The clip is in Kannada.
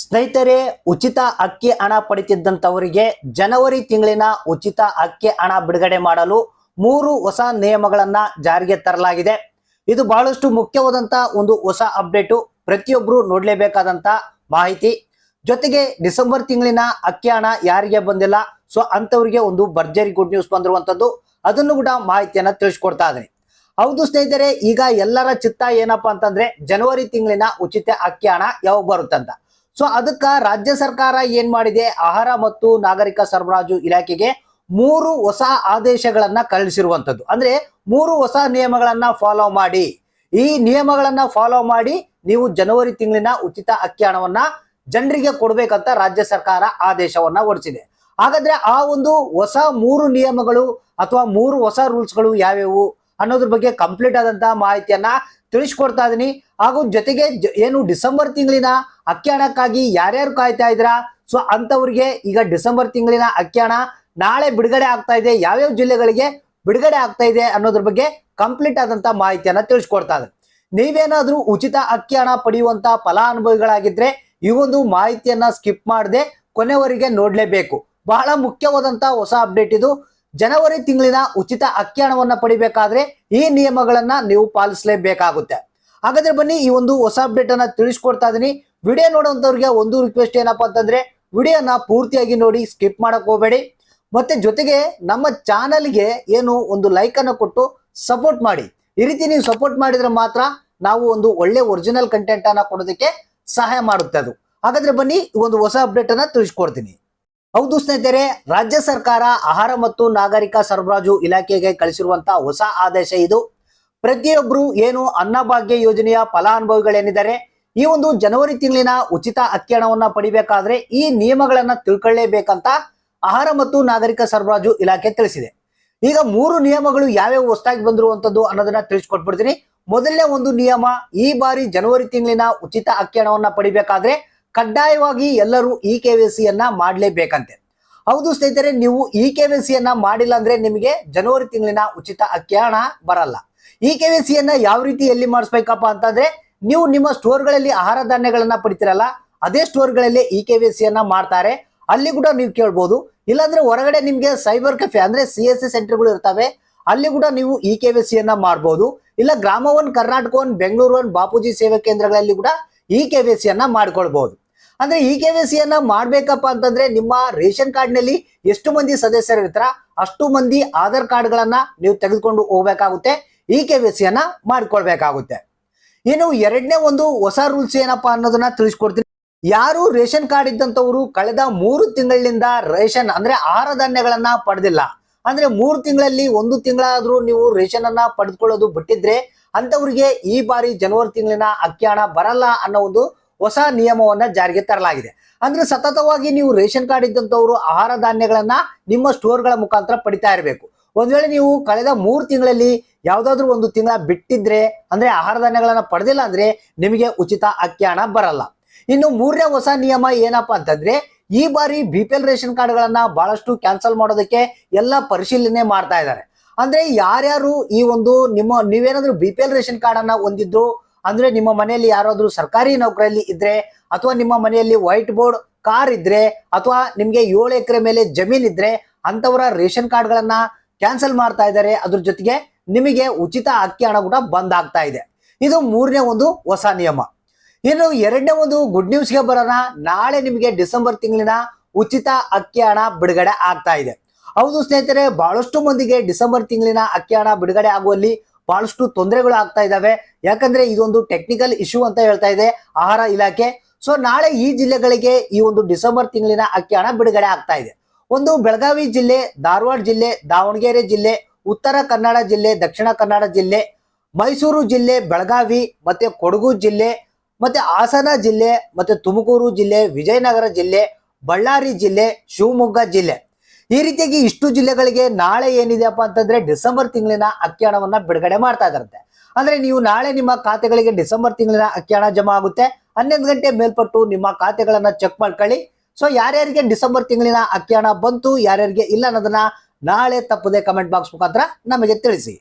ಸ್ನೇಹಿತರೆ, ಉಚಿತ ಅಕ್ಕಿ ಹಣ ಪಡಿತಿದ್ದಂಥವರಿಗೆ ಜನವರಿ ತಿಂಗಳಿನ ಉಚಿತ ಅಕ್ಕಿ ಹಣ ಬಿಡುಗಡೆ ಮಾಡಲು ಮೂರು ಹೊಸ ನಿಯಮಗಳನ್ನ ಜಾರಿಗೆ ತರಲಾಗಿದೆ. ಇದು ಬಹಳಷ್ಟು ಮುಖ್ಯವಾದಂತ ಒಂದು ಹೊಸ ಅಪ್ಡೇಟು. ಪ್ರತಿಯೊಬ್ಬರು ನೋಡಲೇಬೇಕಾದಂತ ಮಾಹಿತಿ. ಜೊತೆಗೆ ಡಿಸೆಂಬರ್ ತಿಂಗಳಿನ ಅಕ್ಕಿ ಹಣ ಯಾರಿಗೆ ಬಂದಿಲ್ಲ, ಸೊ ಅಂತವರಿಗೆ ಒಂದು ಭರ್ಜರಿ ಗುಡ್ ನ್ಯೂಸ್ ಬಂದಿರುವಂತದ್ದು ಅದನ್ನು ಕೂಡ ಮಾಹಿತಿಯನ್ನ ತಿಳಿಸ್ಕೊಡ್ತಾ ಇದ್ದೀನಿ. ಹೌದು ಸ್ನೇಹಿತರೆ, ಈಗ ಎಲ್ಲರ ಚಿತ್ತ ಏನಪ್ಪಾ ಅಂತಂದ್ರೆ, ಜನವರಿ ತಿಂಗಳಿನ ಉಚಿತ ಅಕ್ಕಿ ಹಣ ಯಾವಾಗ ಬರುತ್ತಂತ. ಸೊ ಅದಕ್ಕ ರಾಜ್ಯ ಸರ್ಕಾರ ಏನ್ ಮಾಡಿದೆ? ಆಹಾರ ಮತ್ತು ನಾಗರಿಕ ಸರಬರಾಜು ಇಲಾಖೆಗೆ ಮೂರು ಹೊಸ ಆದೇಶಗಳನ್ನ ಕಳಿಸಿರುವಂತದ್ದು ಅಂದ್ರೆ ಮೂರು ಹೊಸ ನಿಯಮಗಳನ್ನ ಫಾಲೋ ಮಾಡಿ. ಈ ನಿಯಮಗಳನ್ನ ಫಾಲೋ ಮಾಡಿ ನೀವು ಜನವರಿ ತಿಂಗಳಿನ ಉಚಿತ ಅಕ್ಕಿ ಹಣವನ್ನ ಜನರಿಗೆ ಕೊಡ್ಬೇಕಂತ ರಾಜ್ಯ ಸರ್ಕಾರ ಆದೇಶವನ್ನ ಹೊರಡಿಸಿದೆ. ಹಾಗಾದ್ರೆ ಆ ಒಂದು ಹೊಸ ಮೂರು ನಿಯಮಗಳು ಅಥವಾ ಮೂರು ಹೊಸ ರೂಲ್ಸ್ಗಳು ಯಾವ್ಯಾವು? ಅನ್ನೋದ್ರ ಬಗ್ಗೆ ಕಂಪ್ಲೀಟ್ ಆದಂತಹ ಮಾಹಿತಿಯನ್ನ ತಿಳಿಸ್ಕೊಡ್ತಾ ಇದೀನಿ. ಹಾಗೂ ಜೊತೆಗೆ ಏನು ಡಿಸೆಂಬರ್ ತಿಂಗಳಿನ ಅಕ್ಕಿ ಯಾರ್ಯಾರು ಕಾಯ್ತಾ ಇದ್ರ ಸೊ ಅಂತವ್ರಿಗೆ ಈಗ ಡಿಸೆಂಬರ್ ತಿಂಗಳಿನ ಅಕ್ಕಿ ನಾಳೆ ಬಿಡುಗಡೆ ಆಗ್ತಾ ಇದೆ. ಯಾವ್ಯಾವ ಜಿಲ್ಲೆಗಳಿಗೆ ಬಿಡುಗಡೆ ಆಗ್ತಾ ಇದೆ ಅನ್ನೋದ್ರ ಬಗ್ಗೆ ಕಂಪ್ಲೀಟ್ ಆದಂತ ಮಾಹಿತಿಯನ್ನ ತಿಳಿಸ್ಕೊಡ್ತಾ ಇದೆ. ನೀವೇನಾದ್ರೂ ಉಚಿತ ಅಕ್ಕಿ ಹಣ ಪಡೆಯುವಂತ ಫಲಾನುಭವಿಗಳಾಗಿದ್ರೆ ಈ ಒಂದು ಮಾಹಿತಿಯನ್ನ ಸ್ಕಿಪ್ ಮಾಡದೆ ಕೊನೆವರೆಗೆ ನೋಡ್ಲೇಬೇಕು. ಬಹಳ ಮುಖ್ಯವಾದಂತಹ ಹೊಸ ಅಪ್ಡೇಟ್ ಇದು. ಜನವರಿ ತಿಂಗಳಿನ ಉಚಿತ ಅಕ್ಕಿ ಹಣವನ್ನ ಪಡಿಬೇಕಾದ್ರೆ ಈ ನಿಯಮಗಳನ್ನ ನೀವು ಪಾಲಿಸಲೇಬೇಕಾಗುತ್ತೆ. ಹಾಗಾದ್ರೆ ಬನ್ನಿ ಈ ಒಂದು ಹೊಸ ಅಪ್ಡೇಟ್ ಅನ್ನ ತಿಳಿಸ್ಕೊಡ್ತಾ ಇದೀನಿ. ವಿಡಿಯೋ ನೋಡುವಂತವ್ರಿಗೆ ಒಂದು ರಿಕ್ವೆಸ್ಟ್ ಏನಪ್ಪಾ ಅಂತಂದ್ರೆ, ವಿಡಿಯೋನ ಪೂರ್ತಿಯಾಗಿ ನೋಡಿ ಸ್ಕಿಪ್ ಮಾಡಕ್ ಹೋಗಬೇಡಿ. ಮತ್ತೆ ಜೊತೆಗೆ ನಮ್ಮ ಚಾನಲ್ಗೆ ಏನು ಒಂದು ಲೈಕ್ ಅನ್ನು ಕೊಟ್ಟು ಸಪೋರ್ಟ್ ಮಾಡಿ. ಈ ರೀತಿ ನೀವು ಸಪೋರ್ಟ್ ಮಾಡಿದ್ರೆ ಮಾತ್ರ ನಾವು ಒಂದು ಒಳ್ಳೆ ಒರಿಜಿನಲ್ ಕಂಟೆಂಟ್ ಅನ್ನ ಕೊಡೋದಕ್ಕೆ ಸಹಾಯ ಮಾಡುತ್ತೆ ಅದು. ಹಾಗಾದ್ರೆ ಬನ್ನಿ ಒಂದು ಹೊಸ ಅಪ್ಡೇಟ್ ಅನ್ನ ತಿಳಿಸ್ಕೊಡ್ತೀನಿ. ಹೌದು ಸ್ನೇಹಿತರೆ, ರಾಜ್ಯ ಸರ್ಕಾರ ಆಹಾರ ಮತ್ತು ನಾಗರಿಕ ಸರಬರಾಜು ಇಲಾಖೆಗೆ ಕಳಿಸಿರುವಂತಹ ಹೊಸ ಆದೇಶ ಇದು. ಪ್ರತಿಯೊಬ್ರು ಏನು ಅನ್ನಭಾಗ್ಯ ಯೋಜನೆಯ ಫಲಾನುಭವಿಗಳೇನಿದ್ದಾರೆ, ಈ ಒಂದು ಜನವರಿ ತಿಂಗಳಿನ ಉಚಿತ ಅಕ್ಕಿ ಹಣವನ್ನ ಪಡಿಬೇಕಾದ್ರೆ ಈ ನಿಯಮಗಳನ್ನ ತಿಳ್ಕೊಳ್ಳೇಬೇಕಂತ ಆಹಾರ ಮತ್ತು ನಾಗರಿಕ ಸರಬರಾಜು ಇಲಾಖೆ ತಿಳಿಸಿದೆ. ಈಗ ಮೂರು ನಿಯಮಗಳು ಯಾವ್ಯಾವ ಹೊಸದಾಗಿ ಬಂದಿರುವಂತದ್ದು ಅನ್ನೋದನ್ನ ತಿಳಿಸ್ಕೊಟ್ಬಿಡ್ತೀನಿ. ಮೊದಲನೇ ಒಂದು ನಿಯಮ, ಈ ಬಾರಿ ಜನವರಿ ತಿಂಗಳಿನ ಉಚಿತ ಅಕ್ಕಿ ಹಣವನ್ನ ಪಡಿಬೇಕಾದ್ರೆ ಕಡ್ಡಾಯವಾಗಿ ಎಲ್ಲರೂ ಇ ಕೆ ವಿ ಸಿಯನ್ನ ಮಾಡಲೇಬೇಕಂತೆ. ಹೌದು ಸ್ನೇಹಿತರೆ, ನೀವು ಇ ಕೆ ವಿ ಸಿಯನ್ನ ಮಾಡಿಲ್ಲ ಅಂದ್ರೆ ನಿಮಗೆ ಜನವರಿ ತಿಂಗಳಿನ ಉಚಿತ ಅಕ್ಕಿ ಹಣ ಬರಲ್ಲ. ಇ ಕೆ ವಿ ಸಿಯನ್ನ ಯಾವ ರೀತಿ ಎಲ್ಲಿ ಮಾಡಿಸ್ಬೇಕಪ್ಪ ಅಂತಂದ್ರೆ, ನೀವು ನಿಮ್ಮ ಸ್ಟೋರ್ಗಳಲ್ಲಿ ಆಹಾರ ಧಾನ್ಯಗಳನ್ನ ಪಡಿತೀರಲ್ಲ, ಅದೇ ಸ್ಟೋರ್ಗಳಲ್ಲಿ ಇ ಕೆ ವಿ ಸಿಯನ್ನ ಮಾಡ್ತಾರೆ. ಅಲ್ಲಿ ಕೂಡ ನೀವು ಕೇಳ್ಬೋದು. ಇಲ್ಲಾಂದ್ರೆ ಹೊರಗಡೆ ನಿಮ್ಗೆ ಸೈಬರ್ ಕೆಫೆ ಅಂದ್ರೆ ಸಿ ಎಸ್ ಸಿ ಸೆಂಟರ್ಗಳು ಇರ್ತವೆ, ಅಲ್ಲಿ ಕೂಡ ನೀವು ಇ ಕೆ ವಿ ಸಿಯನ್ನ ಮಾಡ್ಬೋದು. ಇಲ್ಲ Grama one Karnataka one Bengaluru one Bapuji ಸೇವಾ ಕೇಂದ್ರಗಳಲ್ಲಿ ಕೂಡ ಇ ಕೆ ವಿ ಸಿಯನ್ನ ಮಾಡ್ಕೊಳ್ಬಹುದು ಅಂದ್ರೆ ಇ ಕೆ ವಿ ಸಿಯನ್ನ ಮಾಡ್ಬೇಕಪ್ಪ ಅಂತಂದ್ರೆ ನಿಮ್ಮ ರೇಷನ್ ಕಾರ್ಡ್ನಲ್ಲಿ ಎಷ್ಟು ಮಂದಿ ಸದಸ್ಯರು ಇರ್ತಾರ, ಅಷ್ಟು ಮಂದಿ ಆಧಾರ್ ಕಾರ್ಡ್ಗಳನ್ನ ನೀವು ತೆಗೆದುಕೊಂಡು ಹೋಗ್ಬೇಕಾಗುತ್ತೆ ಇ ಕೆ ವಿ ಸಿಯನ್ನ ಮಾಡ್ಕೊಳ್ಬೇಕಾಗುತ್ತೆ. ಇನ್ನು ಎರಡನೇ ಒಂದು ಹೊಸ ರೂಲ್ಸ್ ಏನಪ್ಪ ಅನ್ನೋದನ್ನ ತಿಳಿಸ್ಕೊಡ್ತೀನಿ. ಯಾರು ರೇಷನ್ ಕಾರ್ಡ್ ಇದ್ದಂತವರು ಕಳೆದ ಮೂರು ತಿಂಗಳಿಂದ ರೇಷನ್ ಅಂದ್ರೆ ಆಹಾರ ಧಾನ್ಯಗಳನ್ನ ಪಡೆದಿಲ್ಲ. ಅಂದ್ರೆ ಮೂರು ತಿಂಗಳಲ್ಲಿ ಒಂದು ತಿಂಗಳಾದ್ರೂ ನೀವು ರೇಷನ್ ಅನ್ನ ಪಡೆದುಕೊಳ್ಳೋದು ಬಿಟ್ಟಿದ್ರೆ ಅಂತವರಿಗೆ ಈ ಬಾರಿ ಜನವರಿ ತಿಂಗಳಿನ ಅಕ್ಕಿ ಹಣ ಬರಲ್ಲ ಅನ್ನೋ ಒಂದು ಹೊಸ ನಿಯಮವನ್ನ ಜಾರಿಗೆ ತರಲಾಗಿದೆ. ಅಂದ್ರೆ ಸತತವಾಗಿ ನೀವು ರೇಷನ್ ಕಾರ್ಡ್ ಇದ್ದಂತವರು ಆಹಾರ ಧಾನ್ಯಗಳನ್ನ ನಿಮ್ಮ ಸ್ಟೋರ್ಗಳ ಮುಖಾಂತರ ಪಡಿತಾ ಇರಬೇಕು. ಒಂದ್ ವೇಳೆ ನೀವು ಕಳೆದ ಮೂರು ತಿಂಗಳಲ್ಲಿ ಯಾವ್ದಾದ್ರು ಒಂದು ತಿಂಗಳ ಬಿಟ್ಟಿದ್ರೆ, ಅಂದ್ರೆ ಆಹಾರ ಧಾನ್ಯಗಳನ್ನ ಪಡೆದಿಲ್ಲ ಅಂದ್ರೆ ನಿಮಗೆ ಉಚಿತ ಅಕ್ಕಿ ಹಣ ಬರಲ್ಲ. ಇನ್ನು ಮೂರನೇ ಹೊಸ ನಿಯಮ ಏನಪ್ಪಾ ಅಂತಂದ್ರೆ, ಈ ಬಾರಿ ಬಿ ಪಿ ಎಲ್ ರೇಷನ್ ಕಾರ್ಡ್ಗಳನ್ನ ಬಹಳಷ್ಟು ಕ್ಯಾನ್ಸಲ್ ಮಾಡೋದಕ್ಕೆ ಎಲ್ಲ ಪರಿಶೀಲನೆ ಮಾಡ್ತಾ ಇದ್ದಾರೆ. ಅಂದ್ರೆ ಯಾರ್ಯಾರು ಈ ಒಂದು ನಿಮ್ಮ ನೀವೇನಾದ್ರೂ B P L ration card ಅನ್ನ ಹೊಂದಿದ್ರು, ಅಂದ್ರೆ ನಿಮ್ಮ ಮನೆಯಲ್ಲಿ ಯಾರಾದ್ರೂ ಸರ್ಕಾರಿ ನೌಕರಿಯಲ್ಲಿ ಇದ್ರೆ, ಅಥವಾ ನಿಮ್ಮ ಮನೆಯಲ್ಲಿ ವೈಟ್ ಬೋರ್ಡ್ ಕಾರ್ ಇದ್ರೆ, ಅಥವಾ ನಿಮ್ಗೆ ಏಳು ಎಕರೆ ಮೇಲೆ ಜಮೀನ್ ಇದ್ರೆ ಅಂತವರ ರೇಷನ್ ಕಾರ್ಡ್ ಗಳನ್ನ ಕ್ಯಾನ್ಸಲ್ ಮಾಡ್ತಾ ಇದ್ದಾರೆ, ಅದ್ರ ಜೊತೆಗೆ ನಿಮಗೆ ಉಚಿತ ಅಕ್ಕಿ ಹಣ ಕೂಡ ಬಂದ್ ಆಗ್ತಾ ಇದೆ. ಇದು ಮೂರನೇ ಒಂದು ಹೊಸ ನಿಯಮ. ಇನ್ನು ಎರಡನೇ ಒಂದು ಗುಡ್ ನ್ಯೂಸ್ಗೆ ಬರೋಣ. ನಾಳೆ ನಿಮಗೆ ಡಿಸೆಂಬರ್ ತಿಂಗಳಿನ ಉಚಿತ ಅಕ್ಕಿ ಹಣ ಬಿಡುಗಡೆ ಆಗ್ತಾ ಇದೆ. ಹೌದು ಸ್ನೇಹಿತರೆ, ಬಹಳಷ್ಟು ಮಂದಿಗೆ ಡಿಸೆಂಬರ್ ತಿಂಗಳಿನ ಅಕ್ಕಿ ಹಣ ಬಿಡುಗಡೆ ಆಗುವಲ್ಲಿ ಬಹಳಷ್ಟು ತೊಂದರೆಗಳು ಆಗ್ತಾ ಇದ್ದಾವೆ ಯಾಕಂದ್ರೆ ಇದೊಂದು ಟೆಕ್ನಿಕಲ್ ಇಶ್ಯೂ ಅಂತ ಹೇಳ್ತಾ ಇದೆ ಆಹಾರ ಇಲಾಖೆ. ಸೊ ನಾಳೆ ಈ ಜಿಲ್ಲೆಗಳಿಗೆ ಈ ಒಂದು ಡಿಸೆಂಬರ್ ತಿಂಗಳಿನ ಅಕ್ಕಿ ಹಣ ಬಿಡುಗಡೆ ಆಗ್ತಾ ಇದೆ. ಒಂದು ಬೆಳಗಾವಿ ಜಿಲ್ಲೆ, ಧಾರವಾಡ ಜಿಲ್ಲೆ, ದಾವಣಗೆರೆ ಜಿಲ್ಲೆ, ಉತ್ತರ ಕನ್ನಡ ಜಿಲ್ಲೆ, ದಕ್ಷಿಣ ಕನ್ನಡ ಜಿಲ್ಲೆ, ಮೈಸೂರು ಜಿಲ್ಲೆ, ಬೆಳಗಾವಿ, ಮತ್ತೆ ಕೊಡಗು ಜಿಲ್ಲೆ, ಮತ್ತೆ ಹಾಸನ ಜಿಲ್ಲೆ, ಮತ್ತೆ ತುಮಕೂರು ಜಿಲ್ಲೆ, ವಿಜಯನಗರ ಜಿಲ್ಲೆ, ಬಳ್ಳಾರಿ ಜಿಲ್ಲೆ, ಶಿವಮೊಗ್ಗ ಜಿಲ್ಲೆ. ಈ ರೀತಿಯಾಗಿ ಇಷ್ಟು ಜಿಲ್ಲೆಗಳಿಗೆ ನಾಳೆ ಏನಿದೆಯಪ್ಪ ಅಂತಂದ್ರೆ ಡಿಸೆಂಬರ್ ತಿಂಗಳಿನ ಅಕ್ಕಿ ಹಣವನ್ನ ಬಿಡುಗಡೆ ಮಾಡ್ತಾ ಇದ್ರಂತೆ. ಅಂದ್ರೆ ನೀವು ನಾಳೆ ನಿಮ್ಮ ಖಾತೆಗಳಿಗೆ ಡಿಸೆಂಬರ್ ತಿಂಗಳಿನ ಅಕ್ಕಿ ಹಣ ಜಮಾ ಆಗುತ್ತೆ. ಹನ್ನೊಂದು ಗಂಟೆ ಮೇಲ್ಪಟ್ಟು ನಿಮ್ಮ ಖಾತೆಗಳನ್ನ ಚೆಕ್ ಮಾಡ್ಕೊಳ್ಳಿ. ಸೊ ಯಾರ್ಯಾರಿಗೆ ಡಿಸೆಂಬರ್ ತಿಂಗಳಿನ ಅಕ್ಕಿ ಹಣ ಬಂತು, ಯಾರ್ಯಾರಿಗೆ ಇಲ್ಲ ಅನ್ನೋದನ್ನ ನಾಳೆ ತಪ್ಪದೆ ಕಮೆಂಟ್ ಬಾಕ್ಸ್ ಮುಖಾಂತರ ನಮಗೆ ತಿಳಿಸಿ.